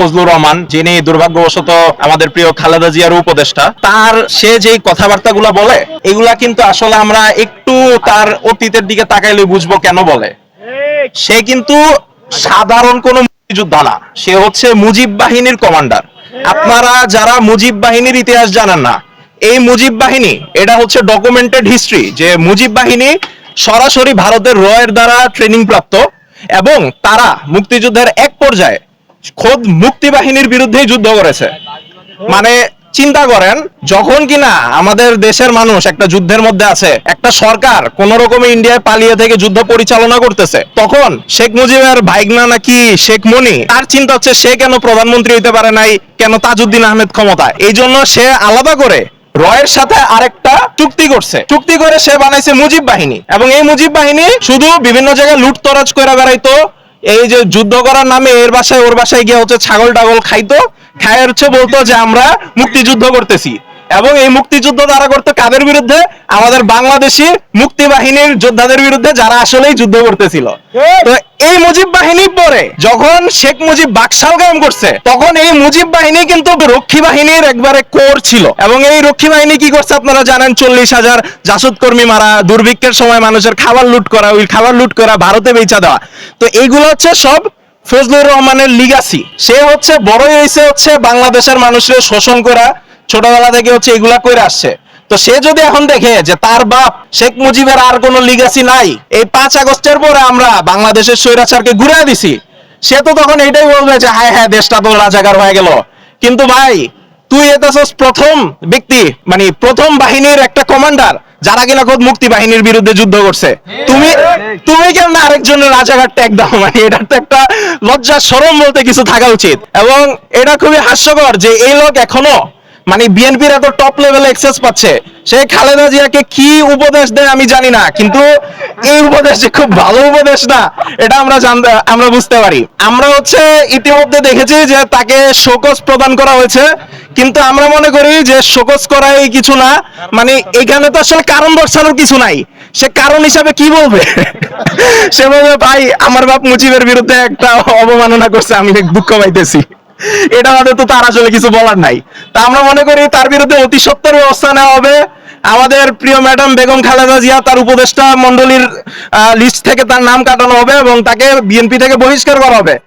ফজলুর রহমান, যিনি দুর্ভাগ্যবশত আমাদের প্রিয় খালেদা জিয়ার উপদেষ্টা, তার সে যে কথাবার্তাগুলো বলে, এগুলা কিন্তু আসলে আমরা একটু তার অতীতের দিকে তাকাইলে বুঝব কেন বলে। সে কিন্তু সাধারণ কোনো মুক্তিযোদ্ধা না, সে হচ্ছে মুজিব বাহিনীর কমান্ডার। আপনারা যারা মুজিব বাহিনীর ইতিহাস জানেন না, এই মুজিব বাহিনী, এটা হচ্ছে ডকুমেন্টেড হিস্ট্রি যে মুজিব বাহিনী সরাসরি ভারতের রয়ের দ্বারা ট্রেনিং প্রাপ্ত, এবং তারা মুক্তিযুদ্ধের এক পর্যায়ে খোদ মুক্তি বাহিনীর বিরুদ্ধেই যুদ্ধ করেছে। মানে চিন্তা করেন, যখন কিনা আমাদের দেশের মানুষ একটা যুদ্ধের মধ্যে আছে, একটা সরকার কোন রকমে ইন্ডিয়ায় পালিয়ে থেকে যুদ্ধ পরিচালনা করতেছে, তখন শেখ মুজিবের ভাইগনা নাকি শেখ মনি? তার চিন্তা হচ্ছে সে কেন প্রধানমন্ত্রী হইতে পারে নাই, কেন তাজউদ্দিন আহমেদ ক্ষমতা এই জন্য সে আলাদা করে রয়ের সাথে আরেকটা চুক্তি করছে। চুক্তি করে সে বানাইছে মুজিব বাহিনী। এবং এই মুজিব বাহিনী শুধু বিভিন্ন জায়গায় লুটতরাজ করে বেড়াইতো এই যে যুদ্ধ করার নামে এর বাসায়, ওর বাসায় গিয়ে হচ্ছে ছাগল টাগল খাইতো। খায় হচ্ছে বলতো যে আমরা মুক্তিযুদ্ধ করতেছি। এবং এই মুক্তিযুদ্ধ তারা করতো কাদের বিরুদ্ধে? আমাদের বাংলাদেশি মুক্তি বাহিনীর যোদ্ধাদের বিরুদ্ধে যারা আসলেই যুদ্ধ করতেছিল। তো এই মুজিব বাহিনী পরে যখন শেখ মুজিব বাকশাল কায়েম করছে তখন এই মুজিব বাহিনী কিন্তু রক্ষী বাহিনীর একবারে কোর ছিল। এবং এই রক্ষী বাহিনী কি করছে আপনারা জানেন চল্লিশ হাজার জাসুদ কর্মী মারা দুর্ভিক্ষের সময় মানুষের খাবার লুট করা ওই খাবার লুট করা ভারতে বেচা দেওয়া। তো এইগুলো হচ্ছে সব ফজলুর রহমানের লিগাসি সে হচ্ছে বড়ই হয়েছে হচ্ছে বাংলাদেশের মানুষের শোষণ করা ছোটবেলা থেকে হচ্ছে এগুলা করে আসছে। তো সে যদি এখন দেখে যে তার বাপ শেখ মুজিবের আর কোনো লিগাসি নাই, এই পাঁচ আগস্টের পরে আমরা বাংলাদেশের স্বৈরাচারকে ঘুরে দিছি, সে তো তখন এটাই বলবে যে, হায় হ্যাঁ দেশটা তো রাজাকার হয়ে গেল। কিন্তু ভাই, তুই এতেছস প্রথম ব্যক্তি মানে প্রথম বাহিনীর একটা কমান্ডার যারা কিনা খোদ মুক্তি বাহিনীর বিরুদ্ধে যুদ্ধ করছে। তুমি তুমি কেন আরেকজনের রাজাঘাট ট্যাগ দাও? মানে এটা তো একটা লজ্জা সরম বলতে কিছু থাকা উচিত। এবং এটা খুবই হাস্যকর যে এই লোক এখনও মানে বিএনপির এত টপ লেভেলে এক্সেস পাচ্ছে। সে খালেদা জিয়াকে কি উপদেশ দেয় আমি জানি না, কিন্তু এই উপদেশ যে খুব ভালো উপদেশ না, এটা আমরা জানতে আমরা বুঝতে পারি। আমরা হচ্ছে ইতিমধ্যে দেখেছি যে তাকে শোকজ প্রদান করা হয়েছে, কিন্তু আমরা মনে করি যে শোকজ করাই কিছু না মানে এখানে তো আসলে কারণ দর্শানোর কিছু নাই। সে কারণ হিসাবে কি বলবে? সে বলবে, ভাই, আমার বাপ মুজিবের বিরুদ্ধে একটা অবমাননা করছে, আমি দুঃখ পাইতেছি এটা আমাদের তো তার আসলে কিছু বলার নাই। তা আমরা মনে করি তার বিরুদ্ধে অতি সত্তর ব্যবস্থা নেওয়া হবে। আমাদের প্রিয় ম্যাডাম বেগম খালেদা জিয়া, তার উপদেষ্টা মন্ডলীর লিস্ট থেকে তার নাম কাটানো হবে এবং তাকে বিএনপি থেকে বহিষ্কার করা হবে।